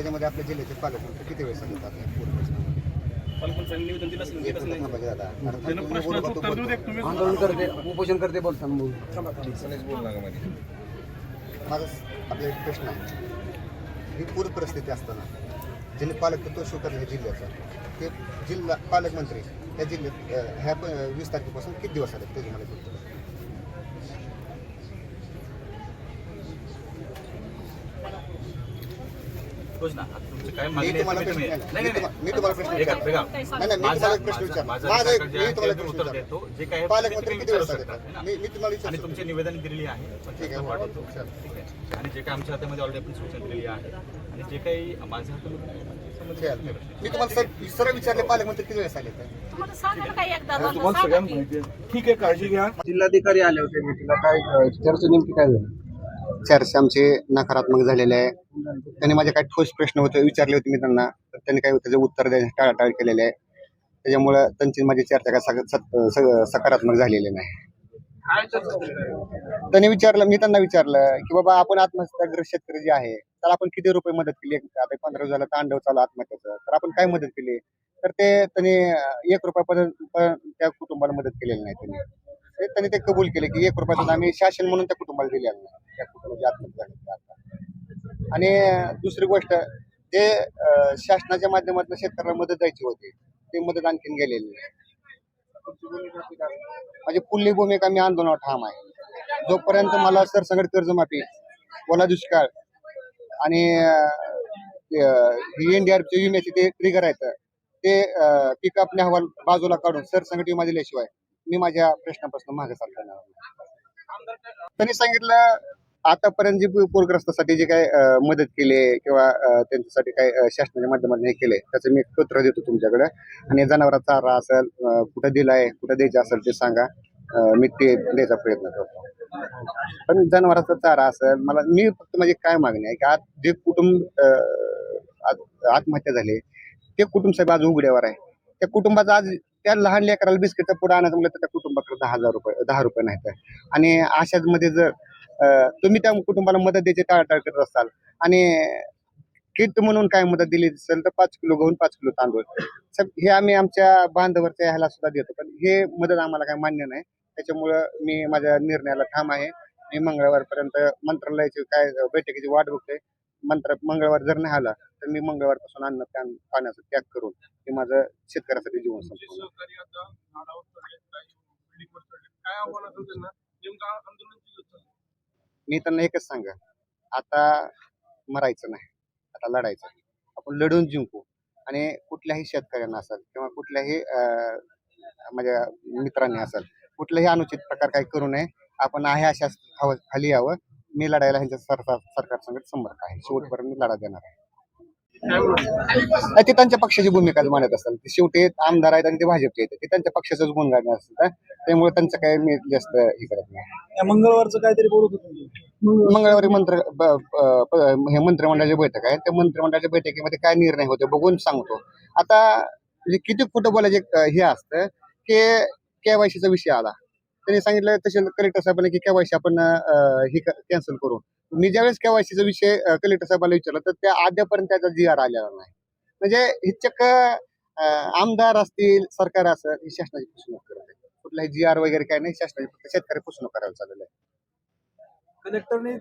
त्याच्यामध्ये आपल्या जिल्ह्याचे पालकमंत्री किती वेळ तू तुम्ही आंदोलन करते उपोषण करते बोलताना बोल. माझा आपला एक प्रश्न आहे. ही पूर परिस्थिती असताना ज्यांनी पालकत्व स्वीकारलं ह्या जिल्ह्याचं. ते जिल्हा पालकमंत्री या जिल्ह्यात ह्या वीस तारखेपासून किती दिवस आले त्याची ना. आता तुमचं काय मी मागणी आहे तुम्ही- नाही, नाही, मी तुम्हाला प्रश्न नाही. विचारतो. वेगळा, नाही नाही मी माझा- तुम्हाला एक प्रश्न माझा- विचारतो. माझा माझा एक सरकार जे मी आहे तुम्हाला ते एक प्रश्न उत्तर देतो. जे काय आहे ते पालकमंत्री तुम्ही किती वेळ विचारू सांगतात? शकता, है ना? मी मी तुम्हाला आणि विचारतो तुमची निवेदन दिलेली आहे ठीक आहे. पाठवतो चल. ठीक आहे आणि जे काही आमच्या हातामध्ये ऑलरेडी आपण सूचना दिलेली आहे आणि जे काही माझ्या हातामध्ये. मी तुम्हाला सर- सरळ विचारले पालकमंत्री किती वेळेस आले तर तुम्हाला सांगा काय एकदा तुम्हाला सगळ्यांना माहिती आहे. ठीक आहे काळजी घ्या. जिल्हाधिकारी आले होते भेटीला काय अं, चर्चा नेमकी काय झाली? चर्चा आमचे नकारात्मक झालेले आहे. त्यांनी माझे काही ठोस प्रश्न होते विचारले होते मी त्यांना. तर त्यांनी काही त्याचे उत्तर द्यायचे टाळाटाळ केलेले आहे. त्याच्यामुळं त्यांची माझी चर्चा काय सकारात्मक झालेली नाही. त्यांनी विचारलं मी त्यांना विचारलं की बाबा आपण आत्महत्याग्रस्त शेतकरी जे आहे त्याला आपण किती रुपये मदत केली? आता पंधरा झाला तांडव चालू आत्महत्याचं. तर आपण काय मदत केली? तर ते त्यांनी एक रुपयापर्यंत पण त्या कुटुंबाला मदत केलेली नाही त्यांनी. ते त्यांनी ते कबूल केले की एक रुपयाचं आम्ही शासन म्हणून त्या कुटुंबाला दिले नाही त्या कुटुंबाची आत्महत्या झाली आता. आणि दुसरी गोष्ट ते शासनाच्या माध्यमातून शेतकऱ्याला मदत द्यायची होती ते मदत आणखीन गेलेली नाही. म्हणजे माझी पुल्ली भूमिका मी आंदोलनावर ठाम आहे. जोपर्यंत मला सरसंगट कर्जमाफी ओला दुष्काळ आणि अं, ही एनडीआरचे विम्याचे ते ट्रिगर आहेत ते अं, पीक आपल्या अहवाल बाजूला काढून सरसंगट विमा दिल्याशिवाय मी माझ्या प्रश्नापासून मागे सरकार त्यांनी सांगितलं आतापर्यंत जी पूरग्रस्तासाठी जे काय मदत केली आहे किंवा त्यांच्यासाठी काय शासनाच्या माध्यमातून हे केलंय त्याचं मी पत्र देतो तुमच्याकडे. आणि जनावरांचा चारा असेल कुठं दिलाय कुठं द्यायचं असेल ते सांगा. मी ते द्यायचा प्रयत्न करतो. पण जनावरांचा चारा असेल मला मी फक्त माझी काय मागणी आहे की आज जे कुटुंब आत्महत्या झाली ते कुटुंब साहेब आज उघड्यावर आहे. त्या कुटुंबाचा आज त्या लहान लेकराला बिस्किटचा पुढे आणायचं म्हणलं तर त्या कुटुंबाकडे दहा हजार रुपये दहा रुपये नाहीत. आणि अशाच मध्ये जर तुम्ही त्या कुटुंबाला मदत द्यायची टाळाटाळ करत असाल आणि किट म्हणून काय मदत दिली असेल तर पाच किलो गहून पाच किलो तांदूळ. सर हे आम्ही आमच्या बांधवरच्या ह्याला सुद्धा देतो. पण हे मदत आम्हाला काय मान्य नाही. त्याच्यामुळं मी माझ्या निर्णयाला ठाम आहे. मी मंगळवारपर्यंत मंत्रालयाची काय बैठकीची वाट बघतोय. मंत्र मंगळवार जर नाही आला तर मी मंगळवारपासून अन्न पान- पाण्याचा त्याग करून हे माझं शेतकऱ्यासाठी जीवन चाललं? मी त्यांना एकच सांगा आता मरायचं नाही आता लढायचं आपण लढून जिंकू. आणि कुठल्याही शेतकऱ्यांना असेल किंवा कुठल्याही माझ्या मित्रांनी असेल कुठलाही अनुचित प्रकार काही करू नये. आपण आहे अशा खाली यावं. मी लढायला ह्यांच्या सरकार सरकार संगत समर्थ आहे. शेवटपर्यंत मी लढा देणार आहे. नाही, ते त्यांच्या पक्षाची भूमिका मांडत असतात ते शेवटी आमदार आहेत आणि ते भाजपचे आहेत. ते त्यांच्या पक्षाचंच गुण गाणं असतं. त्यामुळे त्यांचं काही मी जास्त हे करत नाही. मंगळवारचं काहीतरी बोलत होतं मंगळवारी मंत्र हे मंत्रिमंडळाची बैठक आहे. त्या मंत्रिमंडळाच्या बैठकीमध्ये काय निर्णय होते बघून सांगतो. आता म्हणजे किती खोटं बोलायचे हे असतं की केवायसीचा विषय आला. त्यांनी सांगितलं तसे कलेक्टर साहेबांनी की केवायसी आपण हे ही कॅन्सल करू. मी ज्यावेळेस केवायसीचा विषय कलेक्टर साहेबांना विचारला तर त्या अद्यापर्यंत त्याचा जी आर आलेला नाही. म्हणजे हे चक्क आमदार असतील सरकार असेल ही शासनाची फसवणूक करत आहे कुठलाही जी आर वगैरे काय नाही शासनाची फक्त शेतकरी फसवणूक करायला चाललेलं आहे. कलेक्टरने